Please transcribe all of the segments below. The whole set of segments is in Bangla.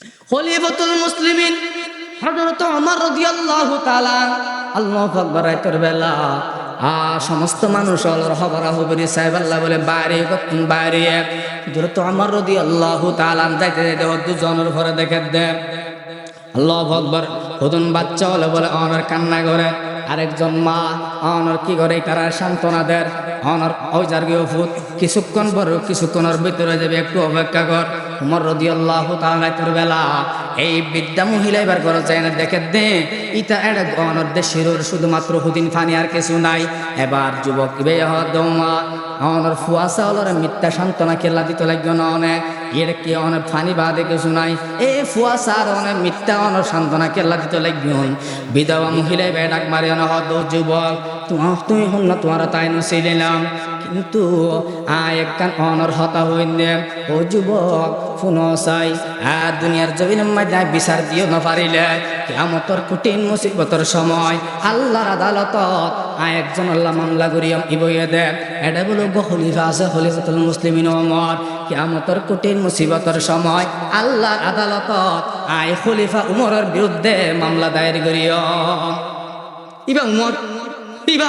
খলিফাতুল মুসলিমিন হযরত ওমর রাদিয়াল্লাহু তাআলা আল্লাহু আকবার বেলা, আ, সমস্ত মানুষ সাহেব আল্লাহ বলে বাইরে বাইরে হযরত ওমর রাদিয়াল্লাহু তাআলা যাইতে যাইতে দুজনের ঘরে দেখে দে। আল্লাহ আকবর। বাচ্চা হলে বলে, অনর কান্না করে। আরেকজন মা, অনর কি করে? তারা সান্ত্বনা দেয় অনর ওই যার গিয়ে কিছুক্ষণ পর কিছুক্ষণের ভিতরে যাবে, একটু অপেক্ষা কর। উমর রদি আল্লাহ তালাইতের বেলা এই বিদ্যা মহিলা এবার করে যায় না দেখে দে ইটা এটা অনর দেশের শুধুমাত্র হুদিন ফানি আর কিছু নাই। এবার যুবক বে দমা অনর ফুয়াশা হলর মিথ্যা সান্ত্বনা খেলা দিতে লাগবে না অনেক এর কি অনেক ফানি বাদে কিছু নাই? এ ফুয়াশা আর অনেক মিথ্যা অনর সান্ত্বনা খেলা দিতে লাগবে বিধবা মহিলায় বে ডাক মারি অনেক হদ যুবক, তোমার তুমি হল না তোমার তাই নছিলাম কিন্তু একখান অনর হতা হইনে ও যুবক চাই আর দুনিয়ার জমিন মাঝে বিচার দিও পারিলে। কেমতর কঠিন মুসিবতর সময় আল্লাহর আদালত আয় একজন আল্লাহ মামলা করিয়াম ইবইয়ে দেখ এটা বলো খলিফা আছে, খলিফাতুল মুসলিমিন ওমর। কেমতর কঠিন মুসিবতর সময় আল্লাহর আদালত আয় খলিফা উমরের বিরুদ্ধে মামলা দায়ের করিয়ম। ইবা উমর, ইবা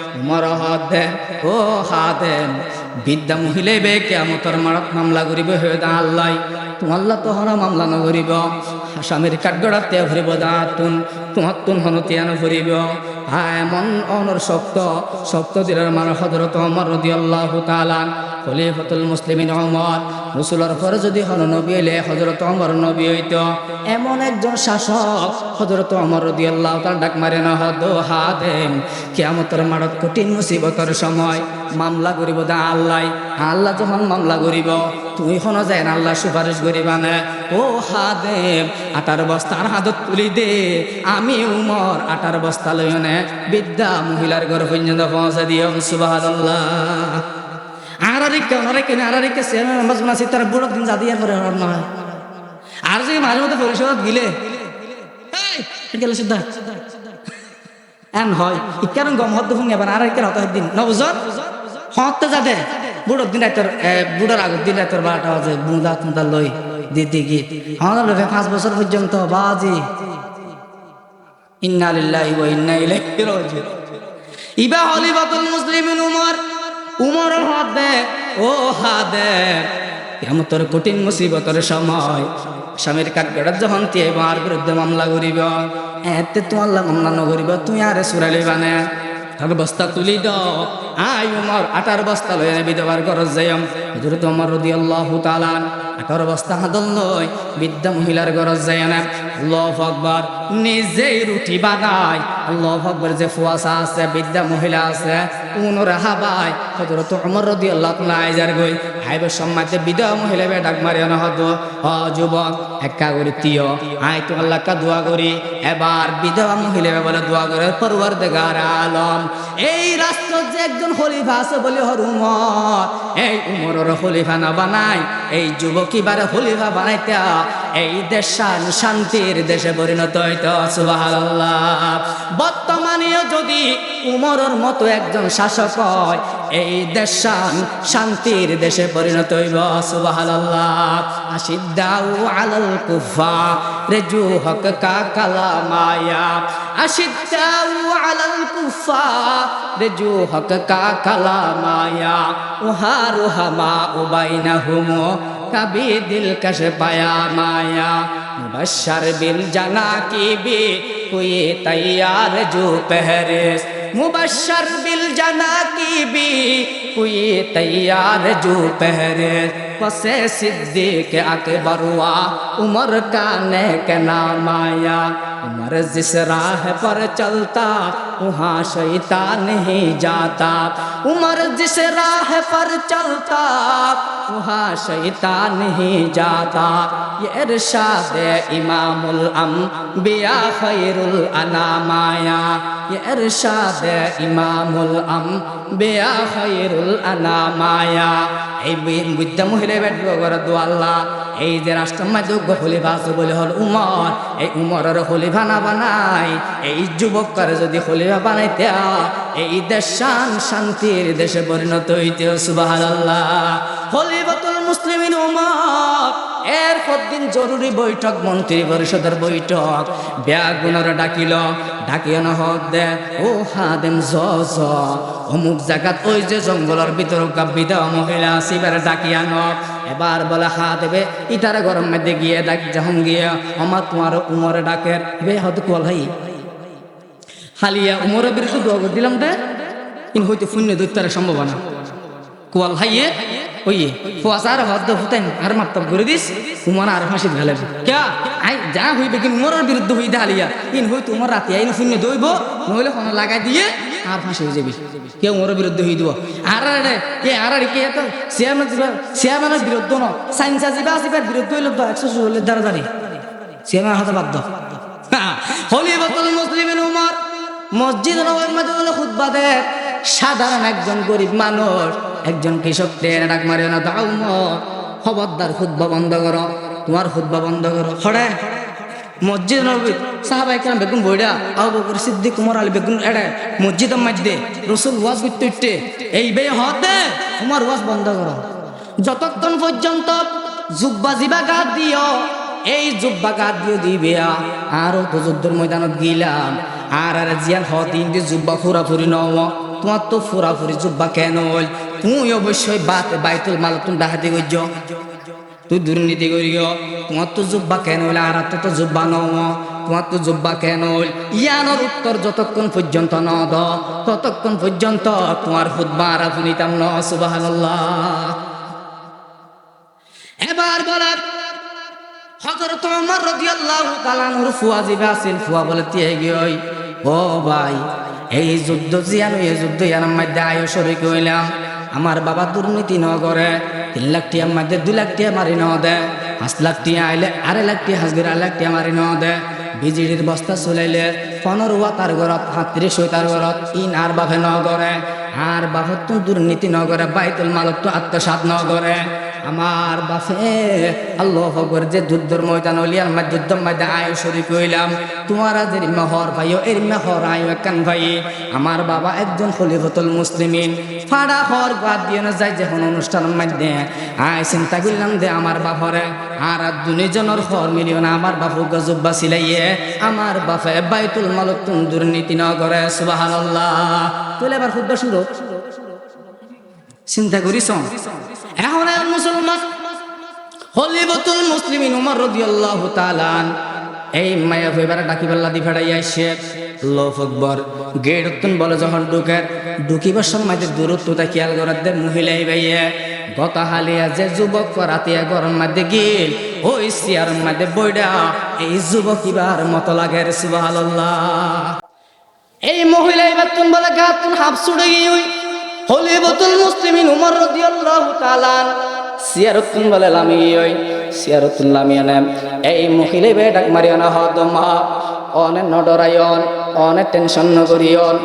উমর হাত দে ও হাদেন, বিদ্যা মহিলাই বে কেমতর মারত মামলা করিব হয়ে দা আল্লাহ। তোমাল্লা তো হরা মামলা স্বামীর কাঠগড়াতে ভরিব দাঁতুন তোমার তুন হনতিয়ান ভরিব। এমন অনর শক্ত শক্ত দিলের মান হজরত অমর রদি আল্লাহ তালান খলিফতুল মুসলিমিন অমর রসুলের পরে যদি হন নবী এলে হজরত অমর নবী হইত। এমন একজন শাসক হজরত অমর রদি আল্লাহ তার ডাক মারে না হদ হাদেন কেমতর মারত কঠিন মুসিবতর সময় মামলা করিব দা আল্লাহ আল্লাহ যখন মামলা করিব, তুই হন যায় না আল্লাহ সুপারিশ করিবা না ও হাদেম আটার বস্তার হাতত তুলি দে। আমি উমর, আটার বস্তা লই নে। বিদ্যা মহিলার ঘর পর্যন্ত পৌঁছে দিও সুবাহ আর আরেকটা আরেকটা আরেকটা সে নামাজ মাসি তার বুড়ো দিন যা দিয়ে করে আর নয়। আর যে মাঝে মধ্যে পরিষদ গিলে। গেলে সিদ্ধা। এন হয় ইকারণ গম হদ্দ ফুং এবার আর একের হত দিন নবজন হতে যাতে বুড়োর দিন রাইতর বুড়োর আগের দিন রাইতর বারোটা বাজে, বুঁদা তুঁদা লই। দিদি গিয়ে আমাদের লোকে পাঁচ বছর পর্যন্ত বাজি। ইন্না লিল্লাহি ওয়া ইন্না ইলাইহি রাজিউন। ইবা হলিফাতুল মুসলিমিন উমর উমর হাত দে ও হাত দে কেমতর কঠিন মুসিবতর সময় স্বামীর কাঠগড়ার যখন তে মার বিরুদ্ধে মামলা করিব। এতে তোমার মামলা নকরিব, তুই আরে সুরালি বানে আর বস্তা তুলি দ। আই উমর আটার বস্তা লই নেবি দেবার গরজ যাইম হুজুর তো উমর রাদিয়াল্লাহু তাআলা আটার বস্তা হাদল লই বিদ্যা মহিলার গরজ যায় না আল্লাহু আকবার, নিজেই রুটি বানায়। আল্লাহু আকবার যে ফুয়াসা আছে বিদ্যা মহিলা আছে, উনরা হাবাই হযরত উমর রাদিয়াল্লাহু তাআলা আইজার গই আইবে সম্মাতে বিধবা মহিলা বে ডাক মারি না হদ হ যুবক একা করে তিয় আই তো আল্লাহ কা দোয়া করি। এবার বিধবা মহিলা বলে, দোয়া করে পরওয়ারদিগার আলম, এই রাষ্ট্র যে একজন খলিফা আছে বলে হর উমর। এই উমরের খলিফা না বানাই, এই যুবক এবারে খলিফা বানাইতে, এই দেশ শান- শান্তির দেশে পরিণত হইত, সুবহানাল্লাহ। বর্তমানেও যদি উমরের মতো একজন শাসক হয় এই দেশ শান, শান্তির দেশে পরিণত হইব, সুবহানাল্লাহ। আশিদ্দাউ আলল কুফা, রেজু হক কা কালামায়া। আশিদ্দাউ আলাল কুফা, রেজু হক কা কালামায়া। উহারু হামা উবাইনাহুম কবি দিল কশ পায়া মায়া। মুবশর বিল জানা কি বি, কোয়ে তৈয়ার জু পহরেস। मुबशर बिल जना की भी कोई तैयार जो पहरे। पसे सिद्दीक अकबरुआ, उमर का नेक नाम आया। उमर जिस राह पर चलता, वहाँ शैतान नहीं जाता। उमर जिस राह पर चलता वहाँ शैतान ही जाता ये इरशाद इमामुल अम्बिया खैरुल अनामाया ये इरशाद इमामुल अम्बिया खैरुल अनामाया এই বুদ্ধ মহিলা বেটব করে দোয়াল্লা এই যে রাষ্ট্র যোগ্য খলিফা আছে বলে হল উমর এই উমরের খলিফা না বানাই এই যুবক করে যদি খলিফা বানাইতে এই দেশ শান শান্তির দেশে পরিণত হইতে সুবাহ আল্লাহ খলিফাতুল মুসলিমিন উমর এর দিন জরুরি বৈঠক, মন্ত্রী পরিষদের বৈঠক। ব্যাগুণর ডাকিল, ডাকিও না হদ দে। ও হাদেম, জ জ। অমুক জায়গাত ওই যে জঙ্গলের ভিতর গাব্বিদা মহিলা আসিবার ডাকিয়া ন এবার বলে, হা দেবে, ইটারে গরম মধ্যে গিয়ে ডাক যখন গিয়ে। আমার তোমার উমরে ডাকের বে হয়তো কোয়াল হাই হালিয়া উমরের বিরুদ্ধে দোয়া করে দিলাম দে, ইন হইতে শূন্য দৈত্যারে সম্ভাবনা। কোয়াল হাইয়ে, ওইয়ে ফুয়াশার হদ ফুতেন আর মাত্তব করে দিস, উমর আর ফাঁসি ফেলে ক্যা? আই, যা হইবে কি উমরের বিরুদ্ধে হইতে হালিয়া। ইন হই তোমার রাতে আইন শূন্য দইব, নইলে ফোন লাগাই দিয়ে আর ফাঁসি হয়ে যাবি। কে উমরের বিরুদ্ধে হই দিব আর আরে কে আর আরে কে তো চেয়ারম্যান দিবা চেয়ারম্যানের বিরুদ্ধে ন সাইন্সা যাবা আসিবার বিরুদ্ধে হইলে তো একশো হইলে দ্বারা জানি। চেয়ারম্যান হাতে দাও। হলিবতুল মুসলিমিন উমর মসজিদ নবীর মধ্যে হলো খুতবা দেয় সাধারণ একজন গরিব মানুষ, একজন কৃষক টের ডাক মারে না, দাও খবরদার খুতবা বন্ধ করো। তোমার খুতবা বন্ধ করো। হড়ে মসজিদ নবী সাহাবাই কেন বেগুন বইডা আউ বকর সিদ্দিক, উমর আলী বেগুন এড়ে মসজিদ মধ্যে রসুল ওয়াজ করতে উঠতে, এই বে হতে তোমার ওয়াজ বন্ধ করো। যতক্ষণ পর্যন্ত জুব্বা জিবা গাত দিও, এই জুব্বা গাত দিও দিবে। আরও তো যুদ্ধের ময়দানত গিলাম। আর আর জিয়ান হ তিন দিয়ে জুব্বা ফুরাফুরি নও। তোমার তো ফুরাফুরি জুব্বা কেন হল তুই অবশ্যই বাত বাইতুল মাল তুমি ডাহাতে গজ্য তুই দুর্নীতি করিও। তোমার তো জুব্বা কেন হইলে? আর তো জুব্বা নও। তোমার তো জুব্বা কেন ইয়ানোর উত্তর যতক্ষণ পর্যন্ত ন দ ততক্ষণ পর্যন্ত তোমার হুদ্বা আর শুনিতাম ন সুবাহ এবার বলার হযরত ওমর রাদিয়াল্লাহু তাআলা নূর ফুয়া জিবা আছেন ফুয়া বলে তিয়ে গই, ও ভাই, এই যুদ্ধ জিয়ানো এই যুদ্ধ ইয়ার মধ্যে আয়ো শরীক হইলাম। আমার বাবা দুর্নীতি ন করে, তিন লাখ টিয়ার মধ্যে দুই লাখ টিয়া মারি ন দে, পাঁচ লাখ টিয়া আইলে আড়াই লাখ টিয়া হাজগির আড়াই লাখ টিয়া মারি ন দে। বিজেডির বস্তা চলাইলে পনেরো ওয়া তার ঘরত সাতত্রিশ হই তার ঘরত, ইন আর বাপে ন করে, আর বাপত দুর্নীতি ন করে, বাইতুল মালত তো আত্মসাত ন করে। আমার বাপে, আল্লাহ হকর যে যুদ্ধর ময়দান হলিয়ার মা যুদ্ধ মধ্যে আয় শরীক হইলাম। তোমার এর মেহর ভাইও, এর মেহর আয় কান ভাই। আমার বাবা একজন খলিফতুল মুসলিমিন। ফাড়া হর বাদ দিয়ে না যায় যখন অনুষ্ঠানের মধ্যে। আয় চিন্তা করলাম দে আমার বাপরে, আর আর দুজনের হর মিলিও না। আমার বাপু গজব্বা সিলাইয়ে আমার বাপে বাইতুল মালক তুম দুর্নীতি ন করে সুবাহ তুলে এবার খুব শুরু চিন্তা করিস? এখন হলিবতুল মুসলিমিন উমর রাদিয়াল্লাহু তাআলা এই মায়া ফেবারে ডাকি পাল্লা দি ফেড়াই আইছে লোফ আকবর, গেট উত্তন বলে যখন ঢুকের ঢুকিবার সময় যে দূরত্বটা খেয়াল করার দে মহিলাই বাইয়ে। গত হালিয়া যে যুবক রাতিয়া গরম মধ্যে গিল, ওই সিয়ার মধ্যে বইডা, এই যুবক ইবার মতো লাগে সুবহানাল্লাহ। এই মহিলা এবার তুমি বলে গা তুমি হাফ ছুড়ে গিয়ে হলিবতুল মুসলিমিন উমর রাদিয়াল্লাহু তাআলা সিয়ারতুন বলে লামি ওই সিয়ারতুন লামিয়ানে এই মহিলা বে ডাক মারিয়ানা হদমা অনে নডরায়ন, অনে টেনশন নগরিয়ন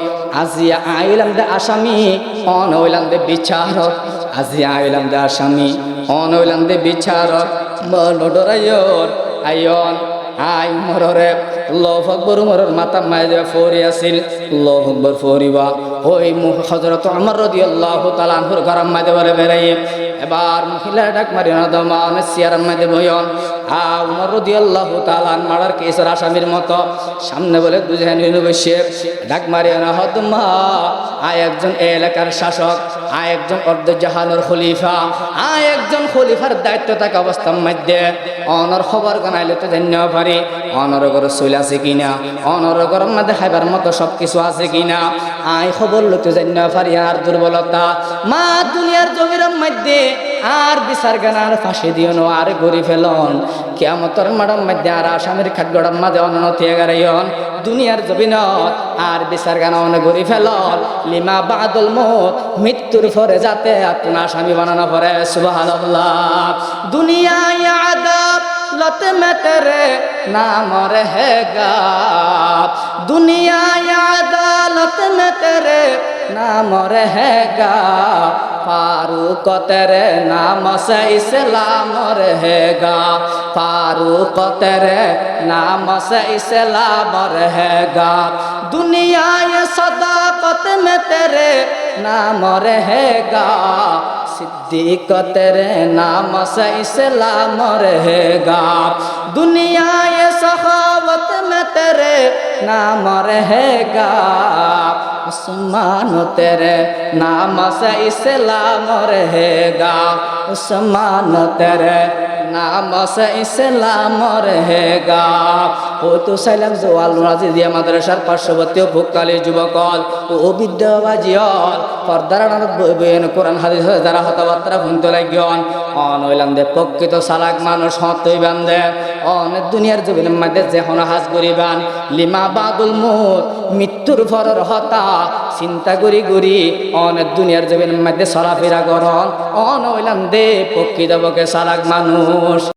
আজিয়া আইলাম দে আসামি, অন হইলাম দে বিচারক। আজিয়া আইলাম দে আসামি, অন হইলাম দে বিচারক নডরায়ন, আয়ন, আই মররে। লভ আকবর উমরের মাথা মায়ে ফরি আছিল লভ আকবর ফরিবা। ওই হজরত আমার রদি আল্লাহ তালানহুর গরম মাঝে বলে বেড়াই এবার মহিলা ডাক মারি না দমা অনেক সিয়ার মাঝে বয়ন আ উমর রদি আল্লাহ তালান মতো। সামনে বলে একজন এলাকার শাসক, আয় একজন অর্ধ জাহানোর খলিফা, আয় একজন খলিফার দায়িত্ব থাকে অবস্থার মধ্যে অনর খবর গানাইলে তো জান্য পারি, অনর ঘরে চুল আছে কিনা, অনর ঘরের মধ্যে খাইবার মতো সব কিছু আছে কিনা। আয় খবর লইতে জান্য পারি, আর দুর্বলতা, মা দুনিয়ার জমির মধ্যে আর বিচার গানার ফাঁসি দিও নো, আর গড়ি ফেলন। কেমতর মাডম মধ্যে আর আসামের খাটগড়াম মাঝে অননতি এগারাইন দুনিয়ার জবিন আর বিচার গানা অনেক ঘুরি ফেলন। লিমা বাদল মত, মৃত্যুর ফরে যাতে আপনার স্বামী বানানো পরে সুবাহ দুনিয়ায় আদাব, লত মে তেরে নাম রহেগা দুনিয়ায় আদালত মে তেরে नाम रहेगा फारूक तेरे नाम से इस्लाम रहेगा फारूक तेरे नाम से इस्लाम रहेगा दुनिया ये सदाकत में तेरे नाम रहेगा सिद्दीक तेरे नाम से इस्लाम रहेगा दुनिया ये सखावत में নাম রহেগা عثمان তেরে নাম سے اسلام رہے گا عثمان تیرے নাম আছে ইসলাম রহে গা। তো সাইলাম জোয়াল রাজি দিয়া মাদ্রাসার পার্শ্ববর্তী ও ভোকালী যুবকল ও বিদ্যাবাজিয়ল। পর্দারান বইবেন কোরআন হাদিস যারা হতাবার্তা ভুনতে লাগিয়ন। অন প্রকৃত সালাক মানুষ হতই বান্ধে অনেক দুনিয়ার জবিনের মধ্যে যে হন হাজ করিবান, লিমা বাদুল মুত মৃত্যুর ফরর হতা, চিন্তা করি করি অনেক দুনিয়ার জবিনের মধ্যে চলাফেরা করন। অন হইলাম দে, প্রকৃত পক্ষে সালাক মানুষ।